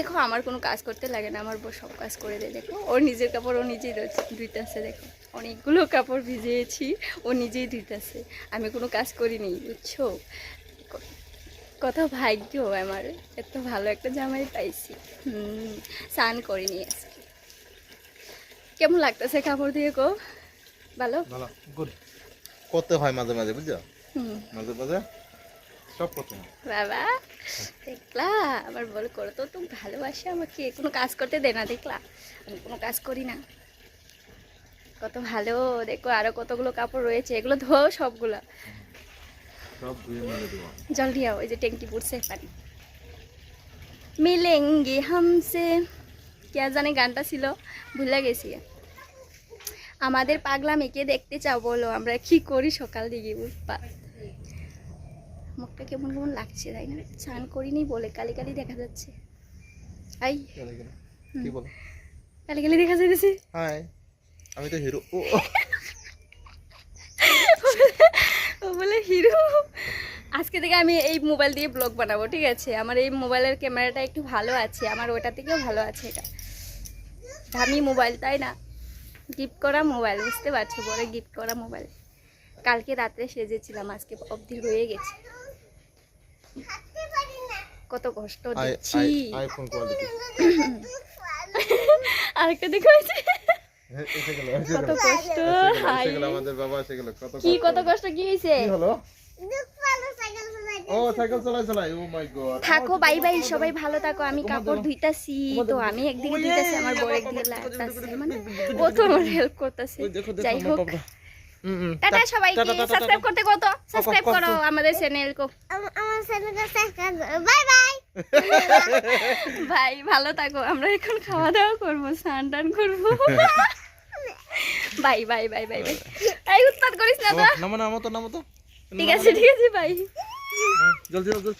দেখো আমার কোনো কাজ করতে লাগে না আমার বউ সব কাজ করে দেয় দেখো। ওর নিজের কাপড় ও নিজেই ধুইতেছে দেখো। অনেকগুলো কাপড় ভিজিয়েছি ও নিজেই ধুইতেছে আমি কোনো কাজ করিনি বুঝছ? কত ভাগ্য আমার এত ভালো একটা জামাই পাইছি। হুম স্নান করিনি আজকে। কেমন লাগতেছে কাপড় দিয়ে গো? ভালো? ভালো গুড করতে হয় মাঝে মাঝে বুঝছ? মাঝে মাঝে। সব করতে বাবা দেখলা? আবার বল করো তো তুমি ভালোবাসে আমাকে। কোনো কাজ করতে দে না দেখলা? আমি কোনো কাজ করি না। কত ভালো দেখো আরও কতগুলো কাপড় রয়েছে। এগুলো ধো সবগুলো। জল দিয়াও ওই যে ট্যাঙ্কি পড়ছে পানি। মিলেঙ্গে হামসে। কে জানে গানটা ছিল ভুলে গেছি। আমাদের পাগলামিকে দেখতে চাও বলো আমরা কি করি সকাল দিকে উৎপাত? মুখটা কেমন কেমন লাগছে তাই না? স্নান করিনি বলে কালি কালি দেখা যাচ্ছে। আই। কি বলো? কালি কালি দেখা যাচ্ছে হাই। আমি তো হিরো। ও। ও বলে হিরো। আজকে থেকে আমি এই মোবাইল দিয়ে ব্লগ বানাবো ঠিক আছে? আমার এই মোবাইলের ক্যামেরাটা একটু ভালো আছে আমার ওটা থেকেও ভালো আছে এটা। দামি মোবাইল তাই না? গিফট করা মোবাইল বুঝতে পারছ? বড় গিফট করা মোবাইল। কালকে রাত্রে সেজেছিলাম আজকে অবধি রয়ে গেছে। কত কষ্ট দিচ্ছি আইফোন কোয়ালিটি আরেকটা দেখো এসে গেল কত কষ্ট হাই গেল আমাদের বাবা এসে গেল কত কি কত কষ্ট কি হয়েছে কি হলো ও সাইকেল চালাই চালাই ও মাই গড থাকো বাই বাই সবাই ভালো থাকো আমি কাপড় ধুইতাছি তো আমি একদিকে ধুইতাছি আমার বড় একদিকে লাগতাছে মানে ও তো আমার হেল্প করতেছে যাই হোক টাটা সবাইকে সাবস্ক্রাইব করতে কত? সাবস্ক্রাইব করো আমাদের চ্যানেল কো। আমার চ্যানেলকে সাবস্ক্রাইব বাই বাই ভাই ভালো থাকো। আমরা এখন খাওয়া দাওয়া করব স্নান টান করব। Bye bye bye bye bye এই উৎপাত করিস না তো। নামো নামো তো নামো তো। ঠিক আছে ঠিক আছে বাই জলদি জলদি।